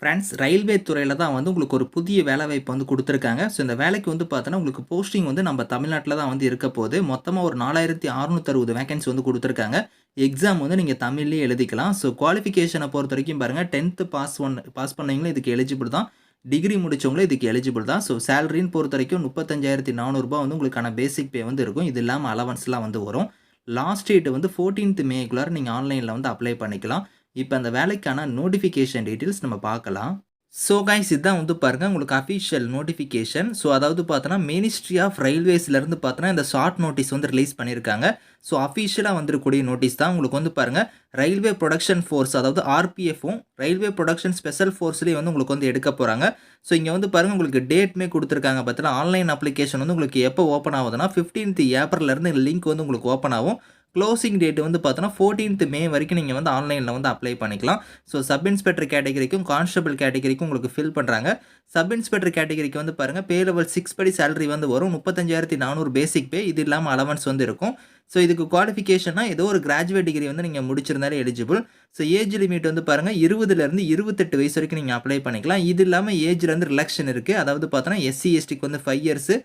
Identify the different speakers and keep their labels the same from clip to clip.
Speaker 1: Friends railway துறையில் தான் வந்து உங்களுக்கு ஒரு புதிய வேலைவாய்ப்பு வந்து கொடுத்துருக்காங்க. ஸோ இந்த வேலைக்கு வந்து பார்த்தோன்னா உங்களுக்கு போஸ்டிங் வந்து நம்ம தமிழ்நாட்டில் தான் வந்து இருக்க போகுது. மொத்தமாக ஒரு நாலாயிரத்தி அறுநூத்தறுபது வேகன்சி வந்து கொடுத்துருக்காங்க. எக்ஸாம் வந்து நீங்கள் தமிழ்லேயே எழுதிக்கலாம். ஸோ குவாலிஃபிகேஷனை பொறுத்த வரைக்கும் பாருங்கள் டென்த்து பாஸ் ஒன் பாஸ் பண்ணவங்களும் இதுக்கு எலிஜிபிள் தான். டிகிரி முடிச்சவங்களும் இதுக்கு எலிஜிபிள் தான். ஸோ சேலரின்னு பொறுத்த வரைக்கும் முப்பத்தஞ்சாயிரத்தி நானூறுரூபா வந்து உங்களுக்கான பேசிக் பே வந்து இருக்கும். இது இல்லாமல் அலவன்ஸ்லாம் வந்து வரும். லாஸ்ட் டேட் வந்து ஃபோர்டீன்த் மேக்குள்ளார நீங்கள் ஆன்லைனில் வந்து அப்ளை பண்ணிக்கலாம். இப்போ அந்த வேலைக்கான நோட்டிஃபிகேஷன் டீட்டெயில்ஸ் நம்ம பார்க்கலாம். ஸோ கைஸ் இதுதான் வந்து பாருங்கள் உங்களுக்கு அஃபிஷியல் நோட்டிஃபிகேஷன் ஸோ அதாவது பார்த்தோன்னா மினிஸ்ட்ரி ஆஃப் ரயில்வேஸ்லேருந்து பார்த்தோன்னா இந்த ஷார்ட் நோட்டீஸ் வந்து ரிலீஸ் பண்ணியிருக்காங்க. ஸோ அஃபிஷியலாக வந்துருக்கூடிய நோட்டீஸ் தான் உங்களுக்கு வந்து பாருங்கள் ரயில்வே ப்ரொடக்ஷன் ஃபோர்ஸ் அதாவது ஆர்பிஎஃப்பும் ரயில்வே ப்ரொடக்ஷன் ஸ்பெஷல் ஃபோர்ஸ்லேயும் வந்து உங்களுக்கு வந்து எடுக்க போகிறாங்க ஸோ இங்கே வந்து பாருங்கள் உங்களுக்கு டேட்மே கொடுத்துருக்காங்க பார்த்தீங்கன்னா ஆன்லைன் அப்ளிகேஷன் வந்து உங்களுக்கு எப்போ ஓப்பன் ஆகுதுன்னா ஃபிஃப்டீன்த் ஏப்ரல்லேருந்து லிங்க் வந்து உங்களுக்கு ஓப்பன் ஆகும். க்ளோசிங் டேட் வந்து பார்த்தோன்னா ஃபோர்டீன்த் மே வரைக்கும் நீங்கள் வந்து ஆன்லைனில் வந்து அப்ளை பண்ணிக்கலாம். ஸோ சப் இன்ஸ்பெக்டர் கேட்டகரிக்கும் கான்ஸ்டபிள் கேட்டகரிக்கும் உங்களுக்கு ஃபில் பண்ணுறாங்க சப் இன்ஸ்பெக்டர் கேட்டகரிக்கு வந்து பாருங்கள் பே லெவல் சிக்ஸ் படி சேலரி வந்து வரும். முப்பத்தஞ்சாயிரத்தி நானூறு பேசிக் பே இது இல்லாமல் அலவன்ஸ் வந்து இருக்கும். ஸோ இதுக்கு குவாலிஃபிகேஷன்னா ஏதோ ஒரு கிராஜுவேட் டிகிரி வந்து நீங்கள் முடிச்சிருந்தாலே எலிஜிபிள் ஸோ ஏஜ் லிமிட் வந்து பாருங்கள் இருபதுலேருந்து இருபத்தெட்டு வயசு வரைக்கும் நீங்கள் அப்ளை பண்ணிக்கலாம். இது இல்லாமல் ஏஜில் வந்து ரிலக்ஷன் இருக்குது அதாவது பார்த்தோன்னா எஸ்சி எஸ்டிக்கு வந்து ஃபைவ் இயர்ஸு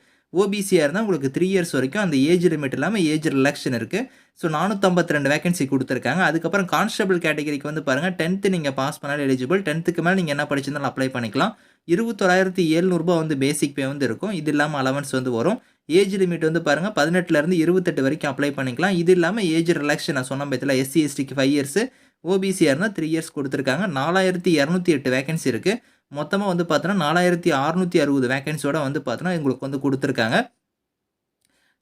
Speaker 1: ஓபிசியாக இருந்தால் உங்களுக்கு த்ரீ இயர்ஸ் வரைக்கும் அந்த ஏஜ் லிமிட் இல்லாமல் ஏஜ் ரிலாக்ஷன் இருக்குது ஸோ நானூற்றம்பத்தி ரெண்டு வேகன்சி கொடுத்துருக்காங்க. அதுக்கப்புறம் கான்ஸ்டபிள் கேட்டகரிக்கு வந்து பாருங்கள் டென்த்து நீங்கள் பாஸ் பண்ணாலும் எலிஜிபிள் டென்த்துக்கு மேலே நீங்கள் என்ன படிச்சிருந்தாலும் அப்ளை பண்ணிக்கலாம். இருபத்தொராயிரத்தி எழுநூறுபா வந்து பேசிக் பே வந்து இருக்கும். இது இல்லாமல் அலவன்ஸ் வந்து வரும். ஏஜ் லிமிட் வந்து பாருங்கள் பதினெட்டுலேருந்து இருபத்தெட்டு வரைக்கும் அப்ளை பண்ணிக்கலாம். இது இல்லாமல் ஏஜ் ரிலாக்ஷன் நான் சொன்ன பற்றியில் எஸ்சி எஸ்டிக்கு ஃபைவ் இயர்ஸு ஓபிசியாக இருந்தால் த்ரீ இயர்ஸ் கொடுத்துருக்காங்க. நாலாயிரத்தி இரநூத்தி எட்டு வேகன்சி இருக்குது மொத்தமாக வந்து பார்த்தோன்னா நாலாயிரத்தி அறுநூற்றி அறுபது வேகன்சியோட வந்து பார்த்தோன்னா உங்களுக்கு வந்து கொடுத்துருக்காங்க.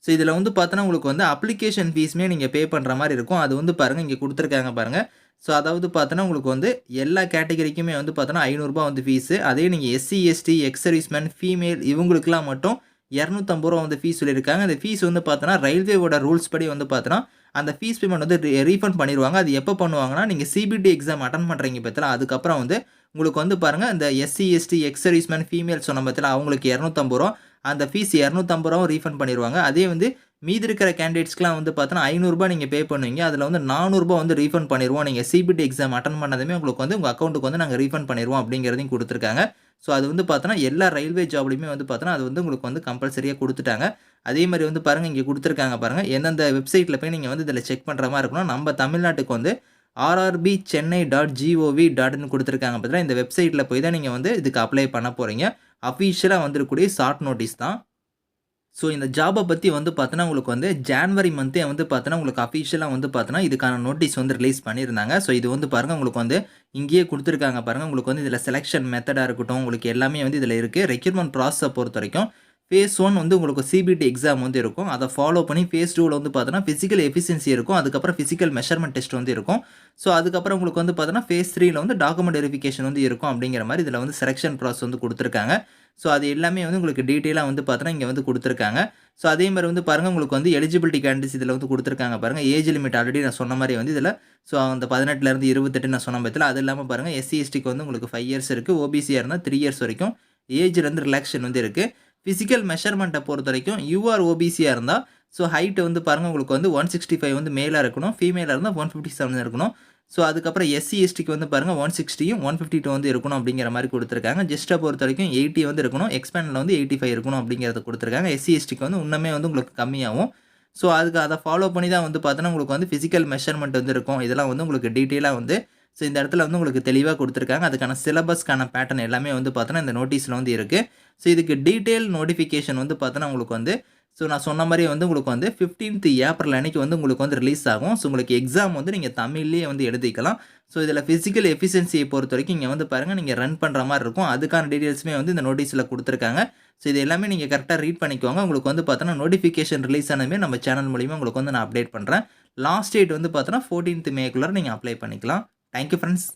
Speaker 1: ஸோ இதில் வந்து பார்த்தோன்னா உங்களுக்கு வந்து அப்ளிகேஷன் ஃபீஸுமே நீங்கள் பே பண்ணுற மாதிரி இருக்கும். அது வந்து பாருங்கள் இங்கே கொடுத்துருக்காங்க பாருங்கள் ஸோ அதாவது பார்த்தோன்னா உங்களுக்கு வந்து எல்லா கேட்டகரிக்குமே வந்து பார்த்தோன்னா ஐநூறுரூபா வந்து ஃபீஸு அதே நீங்கள் SC ST ex serviceman female இவங்களுக்குலாம் மட்டும் இரநூத்தம்பது ரூபா வந்து ஃபீஸ் சொல்லியிருக்காங்க. அந்த ஃபீஸ் வந்து பார்த்தோன்னா ரயில்வேவோட ரூல்ஸ் படி வந்து பார்த்தோன்னா அந்த ஃபீஸ் பேமெண்ட் வந்து ரீஃபண்ட் பண்ணிடுவாங்க அது எப்போ பண்ணுவாங்கன்னா நீங்கள் சிபிடி எக்ஸாம் அட்டன் பண்ணுறீங்க பார்த்தா அதுக்கப்புறம் வந்து உங்களுக்கு வந்து பாருங்கள் இந்த SC ST ex serviceman female சொன்ன பற்றில அவங்களுக்கு இரநூத்தம்பது ரூபா அந்த ஃபீஸ் இரநூத்தம்பது ரூபாவும் ரீஃபண்ட் பண்ணிடுவாங்க அதே வந்து மீதி இருக்கிற கேண்டிடேட்ஸ்க்குலாம் வந்து பார்த்தோன்னா ஐநூறுரூபா நீங்கள் பே பண்ணுவீங்க. அதில் வந்து நானூறுரூபா வந்து ரீஃபண்ட் பண்ணிடுவோம் நீங்கள் சிபிடி எக்ஸாம் அட்டன் பண்ணதுமே உங்களுக்கு வந்து உங்கள் அக்கௌண்ட்டுக்கு வந்து நாங்கள் ரீஃபண்ட் பண்ணிடுவோம் அப்படிங்கிறதையும் கொடுத்துருக்காங்க. ஸோ அது வந்து பார்த்தோன்னா எல்லா ரயில்வே ஜாப்லையுமே வந்து பார்த்தோன்னா அது வந்து உங்களுக்கு வந்து கம்பல்சரியாக கொடுத்துட்டாங்க. அதே மாதிரி வந்து பாருங்கள் இங்கே கொடுத்துருக்காங்க பாருங்கள் எந்தெந்த வெப்சைட்டில் போய் நீங்கள் வந்து இதில் செக் பண்ணுற மாதிரி இருக்கணும். நம்ம தமிழ்நாட்டுக்கு வந்து ஆர்ஆர்பி சென்னை டாட் ஜிஓவி டாட்னு கொடுத்துருக்காங்க பார்த்தீங்கன்னா இந்த வெப்சைட்டில் போய் தான் நீங்கள் வந்து இதுக்கு அப்ளை பண்ண போகிறீங்க அஃபீஷியலாக வந்துருக்கூடிய ஷார்ட் நோட்டீஸ் தான். ஸோ இந்த ஜாபை பற்றி வந்து பார்த்தோன்னா உங்களுக்கு வந்து ஜான்வரி மந்த்தே வந்து பார்த்தோன்னா உங்களுக்கு அஃபீஷியலாக வந்து பார்த்தோன்னா இதுக்கான நோட்டீஸ் வந்து ரிலீஸ் பண்ணியிருந்தாங்க. ஸோ இது வந்து பாருங்கள் உங்களுக்கு வந்து இங்கேயே கொடுத்துருக்காங்க பாருங்கள் உங்களுக்கு வந்து இதில் செலெக்ஷன் மெத்தடாக இருக்கட்டும் உங்களுக்கு எல்லாமே வந்து இதில் இருக்குது ரெக்யூர்மெண்ட் ப்ராசஸை பொறுத்த வரைக்கும் ஃபேஸ் ஒன் வந்து உங்களுக்கு சிபிடி எக்ஸாம் வந்து இருக்கும். அதை ஃபாலோ பண்ணி ஃபேஸ் டூவில் வந்து பார்த்தோன்னா ஃபிசிக்கல் எஃபிஷியன்சி இருக்கும். அதுக்கப்புறம் ஃபிசிக்கல் மெஷர்மெண்ட் டெஸ்ட் வந்து இருக்கும். ஸோ அதுக்கப்புறம் உங்களுக்கு வந்து பார்த்தோன்னா ஃபேஸ் த்ரீயில் வந்து டாக்குமெண்ட் வெரிஃபிகேஷன் வந்து இருக்கும் அப்படிங்கிற மாதிரி இதில் வந்து செலெக்ஷன் ப்ராசஸ் வந்து கொடுத்துருக்காங்க. ஸோ அது எல்லாமே வந்து உங்களுக்கு டீட்டெயிலாக வந்து பார்த்தோன்னா இங்கே வந்து கொடுத்துருக்காங்க. ஸோ அதே மாதிரி வந்து பாருங்கள் உங்களுக்கு வந்து எலிஜிபிலிட்டி கேண்டிஸ் இதில் வந்து கொடுத்துருக்காங்க பாருங்கள் ஏஜ் லிமிட் ஆல்ரெடி நான் சொன்ன மாதிரி வந்து இதில் ஸோ அந்த பதினெட்டுலேருந்து இருபத்தெட்டு நான் சொன்ன பற்றியில் அது இல்லாமல் பாருங்கள் எஸ்சி எஸ்டிக்கு வந்து உங்களுக்கு ஃபைவ் இயர்ஸ் இருக்குது ஓபிசியாக இருந்தால் த்ரீ இயர்ஸ் வரைக்கும் ஏஜ்லேருந்து ரிலாக்ஷன் வந்து இருக்குது ஃபிசிக்கல் மெஷர்மெண்ட்டை பொறுத்த வரைக்கும் யூஆர் ஓபிசியாக இருந்தால் ஸோ ஹைட்டு வந்து பாருங்கள் உங்களுக்கு வந்து ஒன் சிக்ஸ்டி ஃபைவ் வந்து மேலாக இருக்கணும். ஃபீமேலாக இருந்தால் ஒன் ஃபிஃப்டி செவன் இருக்கணும். ஸோ அதுக்கப்புறம் எஸ்சி எஸ்டிக்கு வந்து பாருங்கள் ஒன் சிக்ஸ்டியும் ஒன் ஃபிஃப்டி டூ வந்து இருக்கணும் அப்படிங்கிற மாதிரி கொடுத்துருக்காங்க. ஜஸ்ட்டை பொறுத்த வரைக்கும் எயிட்டி வந்து இருக்கணும். எக்ஸ்பேண்டில் வந்து எயிட்டி ஃபைவ் இருக்கணும் அப்படிங்கிறத கொடுத்துருக்காங்க. எஸ்சி எஸ்டிக்கு வந்து இன்னுமே வந்து உங்களுக்கு கம்மியாகும் ஸோ அதுக்கு அதை ஃபாலோ பண்ணி தான் வந்து பார்த்தோன்னா உங்களுக்கு வந்து ஃபிசிக்கல் மெஷர்மெண்ட் வந்து இருக்கும். இதெல்லாம் வந்து உங்களுக்கு டீட்டெயிலாக வந்து ஸோ இந்த இடத்துல வந்து உங்களுக்கு தெளிவாக கொடுத்துருக்காங்க. அதுக்கான சிலபஸ்க்கான பேட்டர்ன் எல்லாமே வந்து பார்த்தோன்னா இந்த நோட்டீஸில் வந்து இருக்குது ஸோ இதுக்கு டீட்டெயில் நோட்டிஃபிகேஷன் வந்து பார்த்தோன்னா உங்களுக்கு வந்து ஸோ நான் சொன்ன மாதிரி வந்து உங்களுக்கு வந்து ஃபிஃப்டீன்த் ஏப்ரல் அன்னைக்கு வந்து உங்களுக்கு வந்து ரிலீஸ் ஆகும். ஸோ உங்களுக்கு எக்ஸாம் வந்து நீங்கள் தமிழ்லேயே வந்து எழுதிக்கலாம். ஸோ இதில் ஃபிசிக்கல் எஃபிஷியன்சியை பொறுத்த வரைக்கும் இங்கே வந்து பாருங்கள் நீங்கள் ரன் பண்ணுற மாதிரி இருக்கும். அதுக்கான டீட்டெயில்ஸுமே வந்து இந்த நோட்டீஸில் கொடுத்துருக்காங்க. ஸோ இது எல்லாமே நீங்கள் கரெக்டாக ரீட் பண்ணிக்கோங்க. உங்களுக்கு வந்து பார்த்தோன்னா நோட்டிஃபிகேஷன் ரிலீஸ் ஆனதுமே நம்ம சேனல் மூலிமா உங்களுக்கு வந்து நான் அப்டேட் பண்ணுறேன் லாஸ்ட் டேட் வந்து பார்த்தோன்னா ஃபோர்டீன்த் மேக்குள்ளே நீங்கள் அப்ளை பண்ணிக்கலாம். Thank you friends